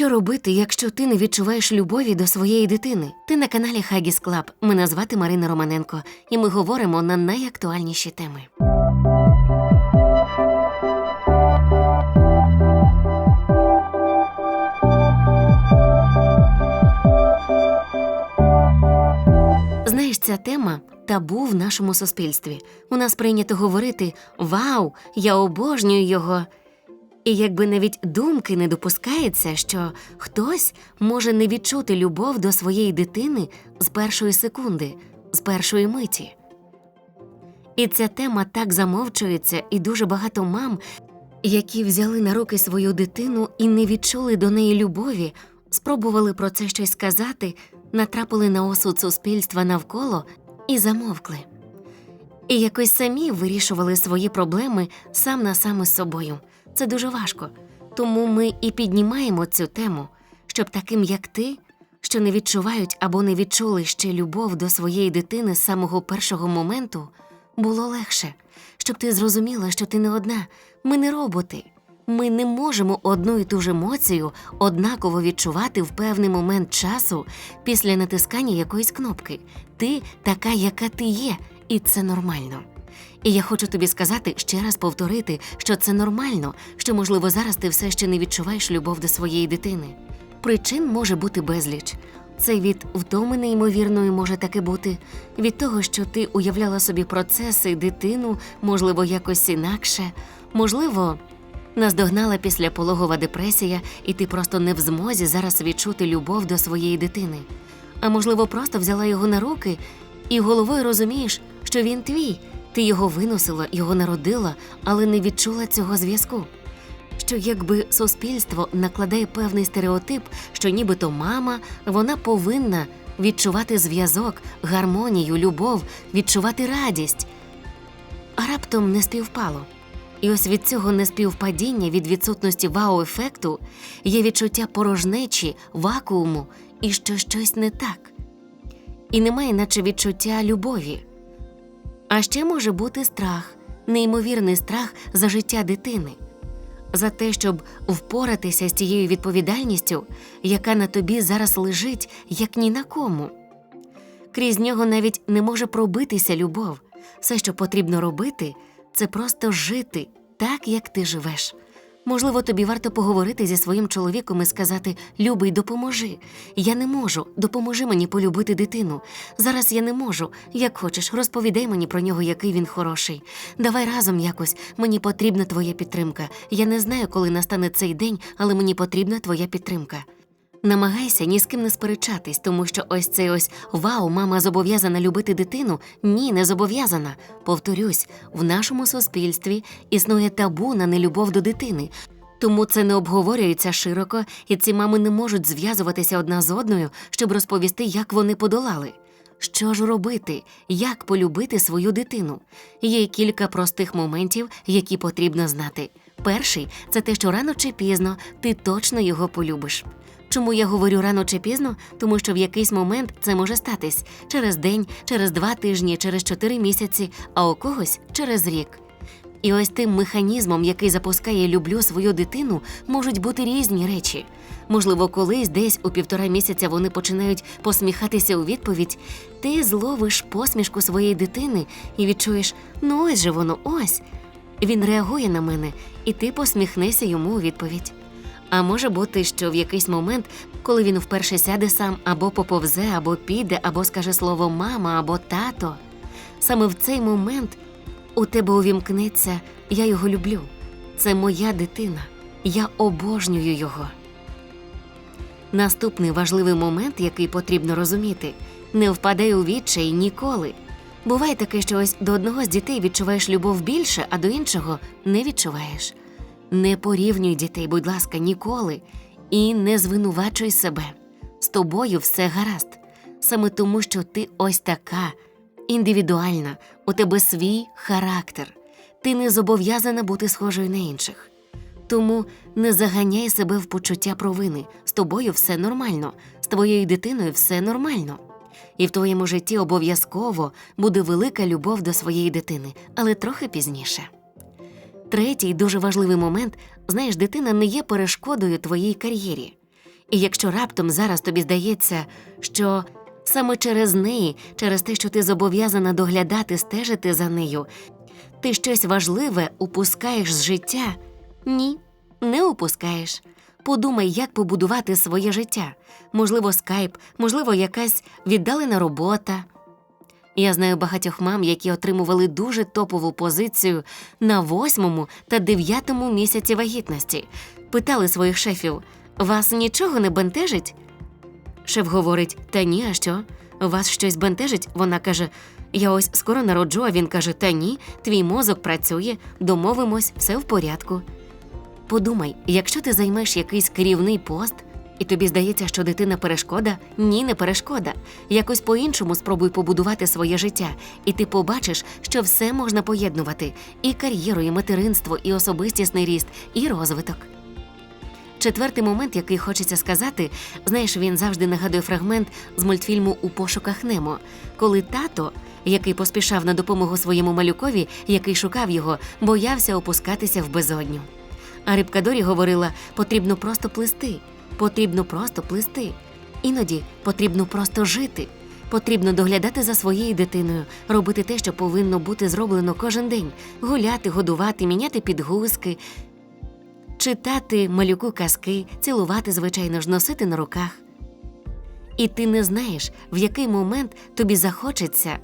Що робити, якщо ти не відчуваєш любові до своєї дитини? Ти на каналі Хагіс Клаб. Мене звати Марина Романенко, і ми говоримо на найактуальніші теми. Знаєш, ця тема табу в нашому суспільстві. У нас прийнято говорити Вау, я обожнюю його. І якби навіть думки не допускається, що хтось може не відчути любов до своєї дитини з першої секунди, з першої миті. І ця тема так замовчується, і дуже багато мам, які взяли на руки свою дитину і не відчули до неї любові, спробували про це щось сказати, натрапили на осуд суспільства навколо і замовкли. І якось самі вирішували свої проблеми сам на сам із собою. Це дуже важко. Тому ми і піднімаємо цю тему, щоб таким, як ти, що не відчувають або не відчули ще любов до своєї дитини з самого першого моменту, було легше, щоб ти зрозуміла, що ти не одна, ми не роботи. Ми не можемо одну і ту ж емоцію однаково відчувати в певний момент часу після натискання якоїсь кнопки. Ти така, яка ти є, і це нормально. І я хочу тобі сказати ще раз повторити, що це нормально, що, можливо, зараз ти все ще не відчуваєш любов до своєї дитини. Причин може бути безліч. Це від втоми неймовірної може таке бути, від того, що ти уявляла собі процеси, дитину, можливо, якось інакше, можливо, наздогнала післяпологова депресія, і ти просто не в змозі зараз відчути любов до своєї дитини. А можливо, просто взяла його на руки і головою розумієш, що він твій. Ти його виносила, його народила, але не відчула цього зв'язку. Що якби суспільство накладає певний стереотип, що нібито мама вона повинна відчувати зв'язок, гармонію, любов, відчувати радість. А раптом не співпало. І ось від цього неспівпадіння, від відсутності вау-ефекту, є відчуття порожнечі, вакууму і що щось не так. І немає наче відчуття любові. А ще може бути страх, неймовірний страх за життя дитини, за те, щоб впоратися з тією відповідальністю, яка на тобі зараз лежить, як ні на кому. Крізь нього навіть не може пробитися любов. Все, що потрібно робити, це просто жити так, як ти живеш. Можливо, тобі варто поговорити зі своїм чоловіком і сказати Любий, допоможи. Я не можу, допоможи мені полюбити дитину. Зараз я не можу. Як хочеш, розповідай мені про нього, який він хороший. Давай разом якось. Мені потрібна твоя підтримка. Я не знаю, коли настане цей день, але мені потрібна твоя підтримка. Намагайся ні з ким не сперечатись, тому що ось цей ось вау, мама зобов'язана любити дитину. Ні, не зобов'язана. Повторюсь, в нашому суспільстві існує табу на нелюбов до дитини. Тому це не обговорюється широко, і ці мами не можуть зв'язуватися одна з одною, щоб розповісти, як вони подолали. Що ж робити, як полюбити свою дитину? Є кілька простих моментів, які потрібно знати. Перший це те, що рано чи пізно ти точно його полюбиш. Чому я говорю рано чи пізно? Тому що в якийсь момент це може статись через день, через два тижні, через чотири місяці, а у когось через рік. І ось тим механізмом, який запускає люблю свою дитину, можуть бути різні речі. Можливо, колись десь у півтора місяця вони починають посміхатися у відповідь. Ти зловиш посмішку своєї дитини і відчуєш, ну ось же воно, ось. Він реагує на мене, і ти посміхнешся йому у відповідь. А може бути, що в якийсь момент, коли він вперше сяде сам або поповзе, або піде, або скаже слово мама або тато, саме в цей момент у тебе увімкнеться Я його люблю. Це моя дитина. Я обожнюю його. Наступний важливий момент, який потрібно розуміти, не впадай у відчай ніколи. Буває таке, що ось до одного з дітей відчуваєш любов більше, а до іншого не відчуваєш. Не порівнюй дітей, будь ласка, ніколи, і не звинувачуй себе. З тобою все гаразд, саме тому, що ти ось така індивідуальна, у тебе свій характер. Ти не зобов'язана бути схожою на інших. Тому не заганяй себе в почуття провини. З тобою все нормально, з твоєю дитиною все нормально. І в твоєму житті обов'язково буде велика любов до своєї дитини, але трохи пізніше. Третій дуже важливий момент знаєш, дитина не є перешкодою твоїй кар'єрі. І якщо раптом зараз тобі здається, що саме через неї, через те, що ти зобов'язана доглядати, стежити за нею, ти щось важливе упускаєш з життя? Ні, не упускаєш. Подумай, як побудувати своє життя. Можливо, скайп, можливо, якась віддалена робота. Я знаю багатьох мам, які отримували дуже топову позицію на восьмому та дев'ятому місяці вагітності. Питали своїх шефів: вас нічого не бентежить? Шеф говорить: Та ні, а що? Вас щось бентежить? Вона каже: Я ось скоро народжу, а він каже: Та ні, твій мозок працює, домовимось, все в порядку. Подумай, якщо ти займеш якийсь керівний пост, і тобі здається, що дитина перешкода, ні, не перешкода. Якось по-іншому спробуй побудувати своє життя, і ти побачиш, що все можна поєднувати: і кар'єру, і материнство, і особистісний ріст, і розвиток. Четвертий момент, який хочеться сказати, знаєш, він завжди нагадує фрагмент з мультфільму У пошуках Немо, коли тато, який поспішав на допомогу своєму малюкові, який шукав його, боявся опускатися в безодню. А рибка Дорі говорила: потрібно просто плисти, потрібно просто плисти. Іноді потрібно просто жити. Потрібно доглядати за своєю дитиною, робити те, що повинно бути зроблено кожен день: гуляти, годувати, міняти підгузки, читати малюку казки, цілувати, звичайно ж, носити на руках. І ти не знаєш, в який момент тобі захочеться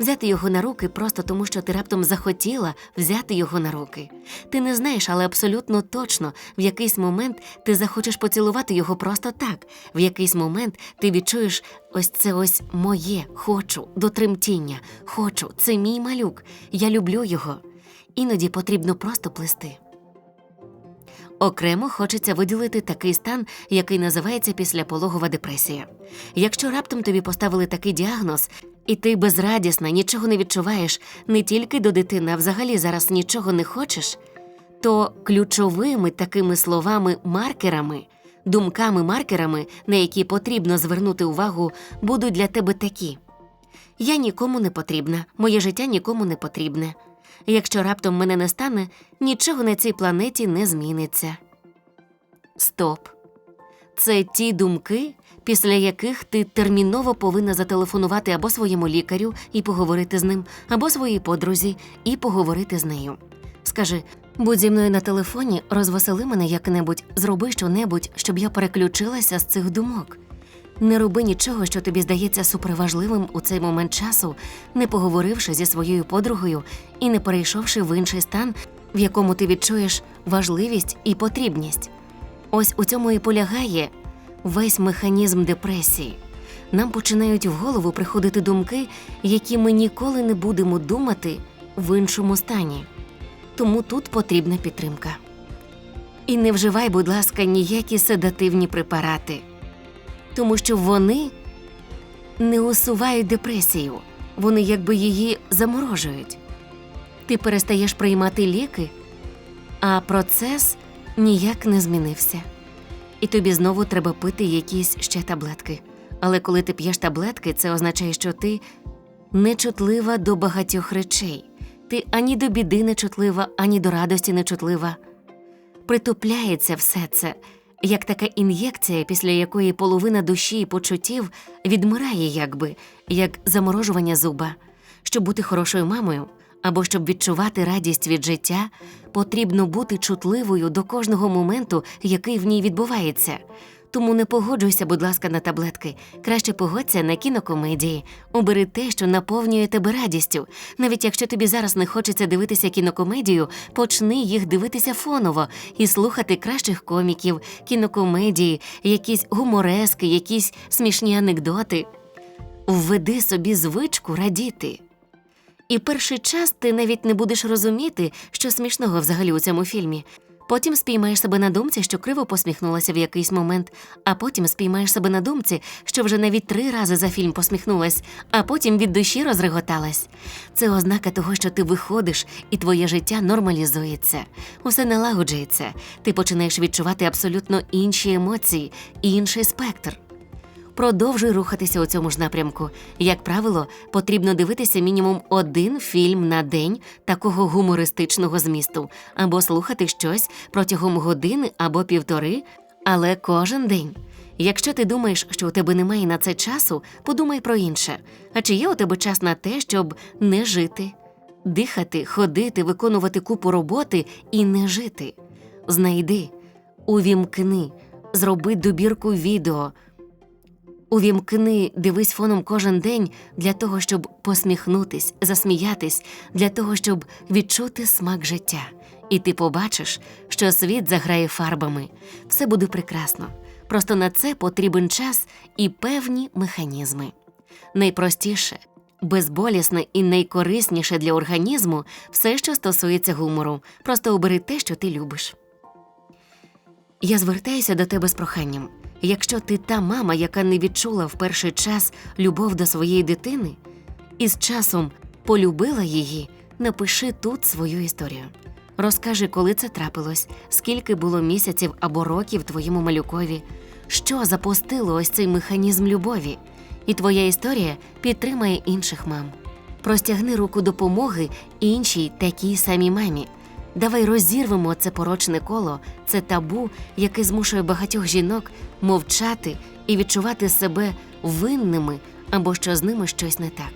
взяти його на руки просто тому, що ти раптом захотіла взяти його на руки. Ти не знаєш, але абсолютно точно в якийсь момент ти захочеш поцілувати його просто так. В якийсь момент ти відчуєш ось це ось моє, хочу, до тремтіння, хочу, це мій малюк, я люблю його. Іноді потрібно просто плести. Окремо хочеться виділити такий стан, який називається післяпологова депресія. Якщо раптом тобі поставили такий діагноз, і ти безрадісна, нічого не відчуваєш не тільки до дитини, а взагалі зараз нічого не хочеш, то ключовими такими словами маркерами, думками-маркерами, на які потрібно звернути увагу, будуть для тебе такі: Я нікому не потрібна, моє життя нікому не потрібне. Якщо раптом мене не стане, нічого на цій планеті не зміниться. Стоп. Це ті думки, після яких ти терміново повинна зателефонувати або своєму лікарю і поговорити з ним, або своїй подрузі і поговорити з нею. Скажи, будь зі мною на телефоні, розвесели мене як-небудь, зроби що-небудь, щоб я переключилася з цих думок. Не роби нічого, що тобі здається суперважливим у цей момент часу, не поговоривши зі своєю подругою і не перейшовши в інший стан, в якому ти відчуєш важливість і потрібність. Ось у цьому і полягає весь механізм депресії. Нам починають в голову приходити думки, які ми ніколи не будемо думати в іншому стані. Тому тут потрібна підтримка. І не вживай, будь ласка, ніякі седативні препарати тому що вони не усувають депресію, вони якби її заморожують. Ти перестаєш приймати ліки, а процес ніяк не змінився. І тобі знову треба пити якісь ще таблетки. Але коли ти п'єш таблетки, це означає, що ти нечутлива до багатьох речей. Ти ані до біди не чутлива, ані до радості не чутлива. Притупляється все це як така ін'єкція, після якої половина душі і почуттів відмирає, якби як заморожування зуба. Щоб бути хорошою мамою або щоб відчувати радість від життя, потрібно бути чутливою до кожного моменту, який в ній відбувається. Тому не погоджуйся, будь ласка, на таблетки. Краще погодься на кінокомедії. Обери те, що наповнює тебе радістю. Навіть якщо тобі зараз не хочеться дивитися кінокомедію, почни їх дивитися фоново і слухати кращих коміків, кінокомедії, якісь гуморески, якісь смішні анекдоти. Введи собі звичку радіти. І перший час ти навіть не будеш розуміти, що смішного взагалі у цьому фільмі. Потім спіймаєш себе на думці, що криво посміхнулася в якийсь момент, а потім спіймаєш себе на думці, що вже навіть три рази за фільм посміхнулась, а потім від душі розреготалась. Це ознака того, що ти виходиш, і твоє життя нормалізується, усе налагоджується. Ти починаєш відчувати абсолютно інші емоції, інший спектр. Продовжуй рухатися у цьому ж напрямку. Як правило, потрібно дивитися мінімум один фільм на день такого гумористичного змісту, або слухати щось протягом години або півтори, але кожен день. Якщо ти думаєш, що у тебе немає на це часу, подумай про інше. А чи є у тебе час на те, щоб не жити, дихати, ходити, виконувати купу роботи і не жити? Знайди, увімкни, зроби добірку відео. Увімкни, дивись фоном кожен день для того, щоб посміхнутись, засміятись, для того, щоб відчути смак життя. І ти побачиш, що світ заграє фарбами. Все буде прекрасно. Просто на це потрібен час і певні механізми. Найпростіше, безболісне і найкорисніше для організму все, що стосується гумору. Просто обери те, що ти любиш. Я звертаюся до тебе з проханням. Якщо ти та мама, яка не відчула в перший час любов до своєї дитини, і з часом полюбила її, напиши тут свою історію. Розкажи, коли це трапилось, скільки було місяців або років твоєму малюкові, що запустило ось цей механізм любові, і твоя історія підтримає інших мам. Простягни руку допомоги іншій такій самій мамі. Давай розірвемо це порочне коло, це табу, яке змушує багатьох жінок мовчати і відчувати себе винними або що з ними щось не так.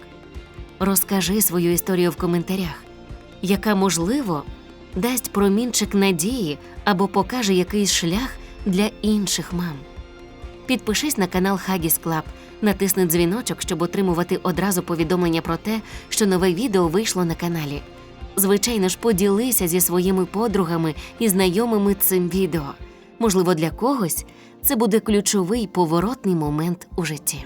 Розкажи свою історію в коментарях, яка, можливо, дасть промінчик надії або покаже якийсь шлях для інших мам. Підпишись на канал Хагіс Клаб, натисни дзвіночок, щоб отримувати одразу повідомлення про те, що нове відео вийшло на каналі. Звичайно ж, поділися зі своїми подругами і знайомими цим відео. Можливо, для когось це буде ключовий поворотний момент у житті.